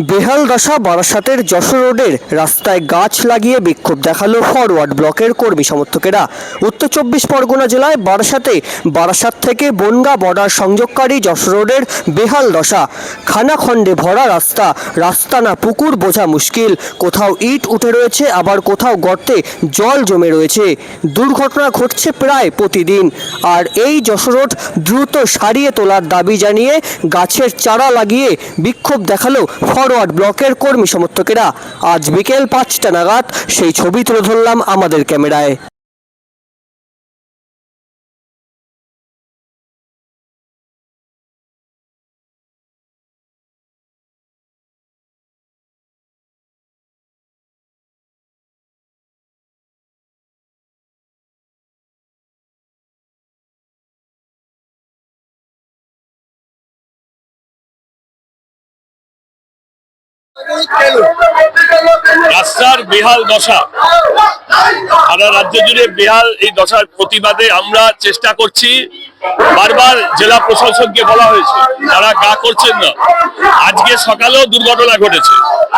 বেহাল দশা বারাসাতের যশোর রোডের রাস্তায় গাছ লাগিয়ে বিক্ষোভ দেখাল ফরওয়ার্ড ব্লকের কর্মী সমর্থকেরা। উত্তর চব্বিশ পরগনা জেলায় বারাসাতে, বারাসাত থেকে বনগা বর্ডার সংযোগকারী যশোর রোডের বেহাল দশা। খানাখণ্ডে ভরা রাস্তা রাস্তা না পুকুর বোঝা মুশকিল। কোথাও ইট উঠে রয়েছে, আবার কোথাও গর্তে জল জমে রয়েছে। দুর্ঘটনা ঘটছে প্রায় প্রতিদিন। আর এই যশোর রোড দ্রুত সারিয়ে তোলার দাবি জানিয়ে গাছের চারা লাগিয়ে বিক্ষোভ দেখাল ফরওয়ার্ড ব্লকের কর্মী সমর্থকেরা। আজ বিকেল পাঁচটা নাগাদ সেই ছবি তুলে ধরলাম আমাদের ক্যামেরায়। রাস্তার বেহাল দশা। সারা রাজ্য জুড়ে বেহাল এই দশার প্রতিবাদে আমরা চেষ্টা করছি। বারবার জেলা প্রশাসনকে বলা হয়েছে, তারা গা করছেন না। আজকে সকালেও দুর্ঘটনা ঘটেছে,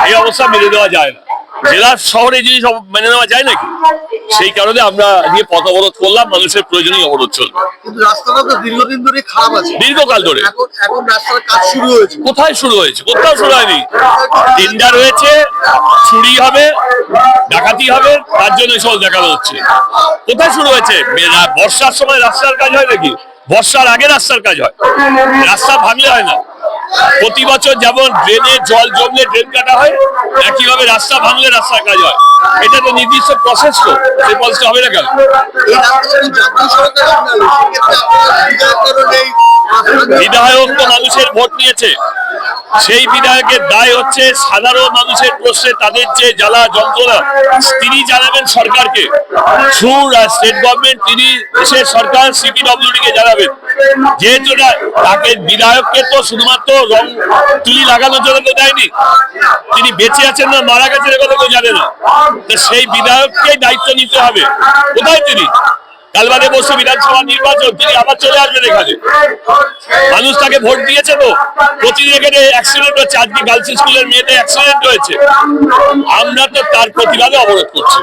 এই অবস্থা মেনে দেওয়া যায় না। জেলার শহরে জিনিস অব- মেনে নেওয়া যায় নাকি? সেই কারণে আমরা আজকে পথ অবরোধ করলাম মানুষের প্রয়োজনীয় অবরোধ চলবে। কিন্তু রাস্তাটা তো দীর্ঘদিন ধরে খারাপ আছে। দীর্ঘকাল ধরে। এখন এখন রাস্তার কাজ শুরু হয়েছে। কোথায় শুরু হয়েছে? কোথাও শুরু হয়নি। টেন্ডার হয়েছে চুরি হবে ডাকাতি হবে তার জন্য সব দেখানো হচ্ছে। কোথায় শুরু হয়েছে? বর্ষার সময় রাস্তার কাজ হয় নাকি? বর্ষার আগে রাস্তার কাজ হয়। রাস্তা ভাঙলে হয় না। প্রতি বছর যেমন ড্রেনে জল জমলে ড্রেন কাটা হয়, একইভাবে রাস্তা ভাঙলে রাস্তার কাজ হয়। এটা তো নির্দিষ্ট প্রসেস তো, সেই প্রসেসটা হবে না কেন? বিধায়ক তো মানুষের ভোট নিয়েছে। সেই বিধায়কের দায় হচ্ছে সাধারণ মানুষের প্রশ্নে তাদের যে জ্বালা যন্ত্রণা, তিনি জানাবেন সরকারকে। থ্রু স্টেট গভর্নমেন্ট তিনি দেশের সরকার সিপিডব্লিউডি কে জানাবেন। যেহেতু তাকে বিধায়ককে তো শুধুমাত্র রং তুলি লাগানোর জন্য তো দেয়নি, তিনি বেঁচে আছেন না, মারা গেছেন এ কথা কেউ জানে না। তো সেই বিধায়ককে দায়িত্ব নিতে হবে। কোথায় তিনি? কাল বাদে বসে বিধানসভা নির্বাচন, তিনি আবার চলে আসবেন এখানে। মানুষ তাকে ভোট দিয়েছে তো। প্রতিদিন এখানে অ্যাক্সিডেন্ট হচ্ছে। আজকে গার্লস স্কুলের মেয়েদের অ্যাক্সিডেন্ট হয়েছে। আমরা তো তার প্রতিবাদে অবরোধ করছি।